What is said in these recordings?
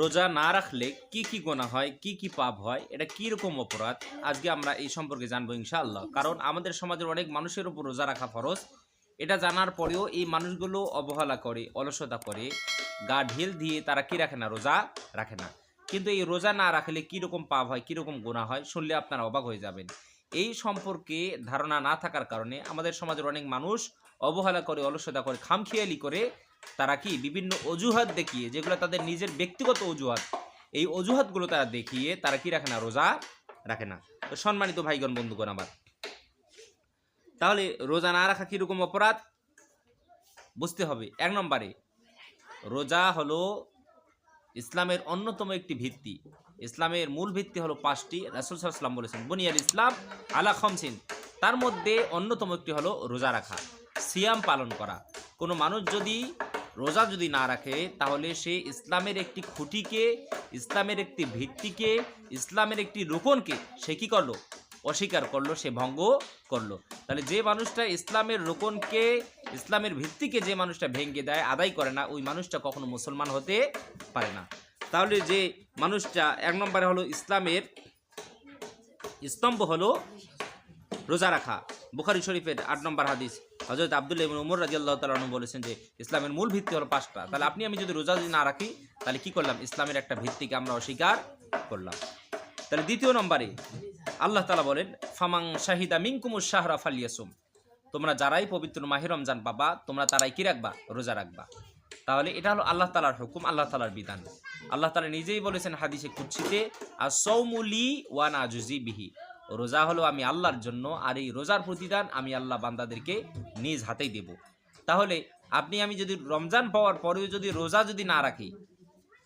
রোজা না রাখলে কি কি গোনা হয়, কি কি পাপ হয়, এটা কি রকম অপরাধ? আজকে আমরা এই সম্পর্কে জানব ইনশাআল্লাহ। কারণ আমাদের সমাজের অনেক মানুষের উপর রোজা রাখা ফরজ। এটা জানার পরেও এই মানুষগুলো অবহেলা করে, অলসতা করে, গা ঢিল দিয়ে তারা কি রাখে না, রোজা রাখে না। কিন্তু এই রোজা না রাখলে কীরকম পাপ হয়, কীরকম গোনা হয়, শুনলে আপনারা অবাক হয়ে যাবেন। এই সম্পর্কে ধারণা না থাকার কারণে আমাদের সমাজের অনেক মানুষ অবহেলা করে, অলসতা করে, খামখেয়ালি করে তারা কি বিভিন্ন অজুহাত দেখিয়ে, যেগুলো তাদের নিজের ব্যক্তিগত অজুহাত, এই অজুহাতগুলো তারা দেখিয়ে তারা কি রাখে না, রোজা রাখে না। তো সম্মানিত ভাইগণ, বন্ধুগণ আমার, তাহলে রোজা না রাখা কীরকম অপরাধ? বুঝতে হবে। এক নম্বরে, রোজা হলো ইসলামের অন্যতম একটি ভিত্তি। ইসলামের মূল ভিত্তি হলো পাঁচটি। রাসুল সাল্লাম বলেছেন বুনিয়াল ইসলাম আলা খমসিন তার মধ্যে অন্যতম একটি হলো রোজা রাখা, সিয়াম পালন করা। কোনো মানুষ যদি রোজা যদি না রাখে, তাহলে সে ইসলামের একটি খুঁটিকে, ইসলামের একটি ভিত্তিকে, ইসলামের একটি রোকনকে সে কী করল? অস্বীকার করল, সে ভঙ্গ করল। তাহলে যে মানুষটা ইসলামের রোকনকে ইসলামের ভিত্তিকে যে মানুষটা ভেঙে দেয়, আদায় করে না, ওই মানুষটা কখনো মুসলমান হতে পারে না। তাহলে যে মানুষটা, এক নম্বরে হলো ইসলামের স্তম্ভ হলো রোজা রাখা। বুখারি শরীফের আট নম্বর হাদিস। হজরত আবদুল্লাহ ইবনে উমর রাজি আল্লাহ তালন বলেছেন যে, ইসলামের মূল ভিত্তি হলো পাঁচটা। তাহলে আপনি আমি যদি রোজা যদি না রাখি, তাহলে কি করলাম? ইসলামের একটা ভিত্তিকে আমরা অস্বীকার করলাম। তাহলে দ্বিতীয় নম্বরে আল্লাহ তালা বলেন ফামাং শাহিদা মিনকুমুর শাহরা ফালিয়াসুম। তোমরা যারাই পবিত্র মাহে রমজান পাবা, তোমরা তারাই কি রাখবা? রোজা রাখবা। তাহলে এটা হলো আল্লাহ তালার হুকুম, আল্লাহ তালার বিধান। আল্লাহ তালা নিজেই বলেছেন হাদিসে কুচ্ছিতে আর সৌমুলি ওয়ান আজুজি বিহি। রোজা হলো আমি আল্লাহর জন্য, আর এই রোজার প্রতিদান আমি আল্লাহ বান্দাদেরকে নিজ হাতেই দেব। তাহলে আপনি আমি যদি রমজান পাওয়ার পরেও যদি রোজা যদি না রাখি,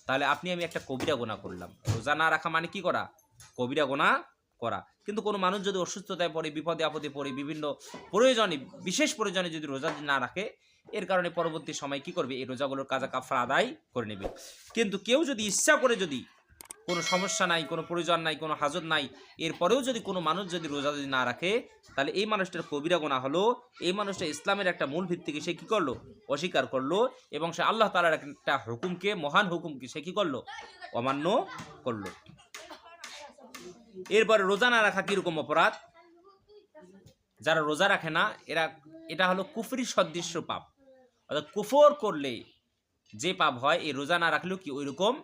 তাহলে আপনি আমি একটা কবিরা গোনা করলাম। রোজা না রাখা মানে কি করা? কবিরা গোনা করা। কিন্তু কোনো মানুষ যদি অসুস্থতায় পড়ে, বিপদে আপদে পড়ে, বিভিন্ন প্রয়োজনে, বিশেষ প্রয়োজনে যদি রোজা না রাখে, এর কারণে পরবর্তী সময় কি করবে? এই রোজাগুলোর কাজা কাফরা আদায় করে নেবে। কিন্তু কেউ যদি ইচ্ছা করে যদি কোনো সমস্যা নাই, কোনো প্রয়োজন নাই, কোনো হাজত নাই। এরপরেও যদি কোনো মানুষ যদি রোজা যদি না রাখে, তাহলে এই মানুষটার কবিরা গোনা হলো, এই মানুষটা ইসলামের একটা মূল ভিত্তিকে সে কী করল? অস্বীকার করল এবং সে আল্লাহ তালার একটা হুকুমকে, মহান হুকুমকে সে কী করল? অমান্য করল। এরপরে রোজা না রাখা কীরকম অপরাধ? যারা রোজা রাখে না, এরা, এটা হলো কুফরি সদৃশ্য পাপ। অর্থাৎ কুফর করলে যে পাপ হয়, এই রোজা না রাখলেও কি ওইরকম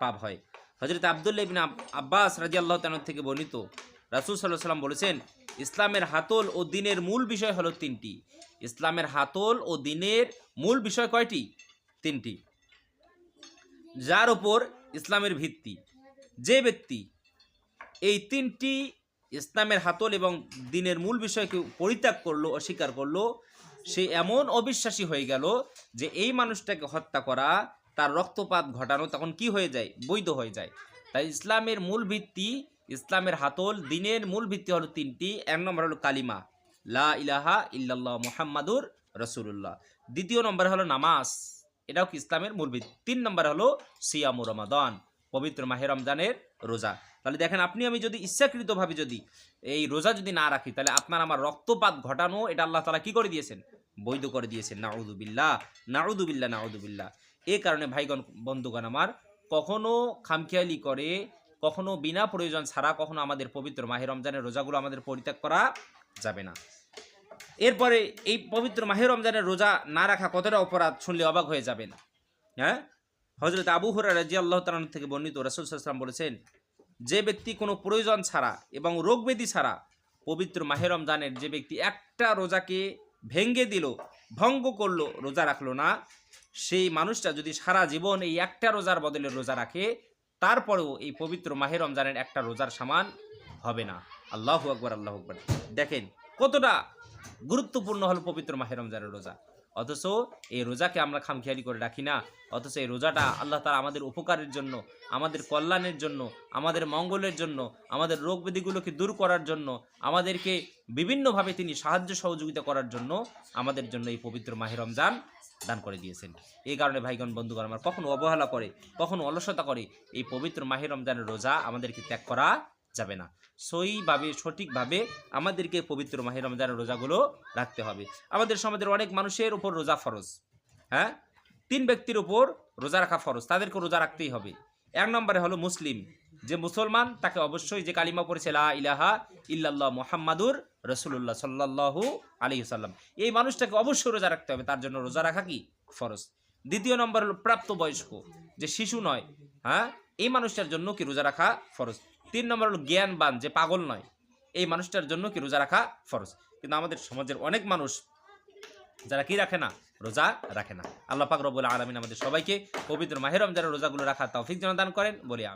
পাপ হয়? হজরত আবদুল্লাহ ইবিন আব্বাস রাজি আল্লাহ তালার থেকে বর্ণিত, রাসুল সাল্লাহ সাল্লাম বলেছেন, ইসলামের হাতল ও দিনের মূল বিষয় হলো তিনটি। ইসলামের হাতল ও দিনের মূল বিষয় কয়টি? তিনটি। যার ওপর ইসলামের ভিত্তি। যে ব্যক্তি এই তিনটি ইসলামের হাতল এবং দিনের মূল বিষয়কে পরিত্যাগ করল, অস্বীকার করল, সে এমন অবিশ্বাসী হয়ে গেল যে এই মানুষটাকে হত্যা করা তার রক্তপাত ঘটানো তখন কি হয়ে যায়? বৈধ হয়ে যায়। তাই ইসলামের মূল ভিত্তি, ইসলামের হাতল, দিনের মূল ভিত্তি হলো তিনটি। এক নম্বর হলো কালিমা। লা ইলাহা ইল্লাল্লাহ মুহাম্মাদুর রসুল্লাহ দ্বিতীয় নম্বর হলো নামাজ। এটাও কি ইসলামের মূল ভিত্তি। তিন নম্বর হলো সিয়ামু রমাদান, পবিত্র মাহে রমজানের রোজা। তাহলে দেখেন, আপনি, আমি যদি ইচ্ছাকৃতভাবে যদি এই রোজা যদি না রাখি, তাহলে আপনার আমার রক্তপাত ঘটানো, এটা আল্লাহ তালা কি করে দিয়েছেন? বৈধ করে দিয়েছেন। নাউদুবিল্লাহ নাউদুবিল্লাহ নাউদুবিল্লাহ এই কারণে ভাইগণ বন্ধুগণ আমার, কখনো খামখেয়ালি করে, কখনো বিনা প্রয়োজন ছাড়া কখনো আমাদের পবিত্র মাহে রমজানের রোজাগুলো আমাদের পরিত্যাগ করা যাবে না। এরপরে এই পবিত্র মাহে রমজানের রোজা না রাখা কতটা অপরাধ শুনলে অবাক হয়ে যাবেন। হ্যাঁ? হজরত আবু হরা রাজি আল্লাহ তালন থেকে বর্ণিত রসুল সাল্লাম বলেছেন, যে ব্যক্তি কোনো প্রয়োজন ছাড়া এবং রোগব্যাধি ছাড়া পবিত্র মাহে রমজানের যে ব্যক্তি একটা রোজাকে ভেঙ্গে দিল ভঙ্গ করল, রোজা রাখল না। সেই মানুষটা যদি সারা জীবন এই একটা রোজার বদলে রোজা রাখে, তারপরেও এই পবিত্র মাহের রমজানের একটা রোজার সমান হবে না। আল্লাহ আকবর আল্লাহ আকবর। দেখেন কতটা গুরুত্বপূর্ণ হল পবিত্র মাহের রমজানের রোজা। অথচ এই রোজাকে আমরা খামখেয়ালি করে রাখি না। অথচ এই রোজাটা আল্লাহ তালা আমাদের উপকারের জন্য, আমাদের কল্যাণের জন্য, আমাদের মঙ্গলের জন্য, আমাদের রোগ ব্যাধিগুলোকে দূর করার জন্য, আমাদেরকে বিভিন্নভাবে তিনি সাহায্য সহযোগিতা করার জন্য আমাদের জন্য এই পবিত্র মাহে রমজান দান করে দিয়েছেন। এই কারণে ভাইগণ, বন্ধুগণ, আমার কখনো অবহেলা করে, কখনো অলসতা করে এই পবিত্র মাহে রমজানের রোজা আমাদেরকে ত্যাগ করা যাবে না। সইভাবে সঠিকভাবে আমাদেরকে পবিত্র মাহে রমজানের রোজাগুলো রাখতে হবে। আমাদের সমাজের অনেক মানুষের উপর রোজা ফরজ হ্যাঁ? তিন ব্যক্তির উপর রোজা রাখা ফরজ, তাদেরকে রোজা রাখতেই হবে। এক নম্বরে হলো মুসলিম, যে মুসলমান তাকে অবশ্যই যে কালিমা পড়েছে, লা ইলাহা ইল্লাল্লাহ মোহাম্মাদুর রসুল্লাহ সাল্লাল্লাহু আলাইহি সাল্লাম এই মানুষটাকে অবশ্যই রোজা রাখতে হবে, তার জন্য রোজা রাখা কি? ফরজ। দ্বিতীয় নম্বর হলো প্রাপ্তবয়স্ক, যে শিশু নয় হ্যাঁ? এই মানুষটার জন্য কি রোজা রাখা ফরজ? তিন নম্বর হলো জ্ঞানবান, যে পাগল নয়। এই মানুষটার জন্য কি রোজা রাখা ফরজ? কিন্তু আমাদের সমাজের অনেক মানুষ যারা কি রাখে না? রোজা রাখে না। আল্লাহ পাক রব্বুল আলমিন আমাদের সবাইকে পবিত্র মাহেরম যারা রোজাগুলো রাখা তৌফিক যেন দান করেন। বলি।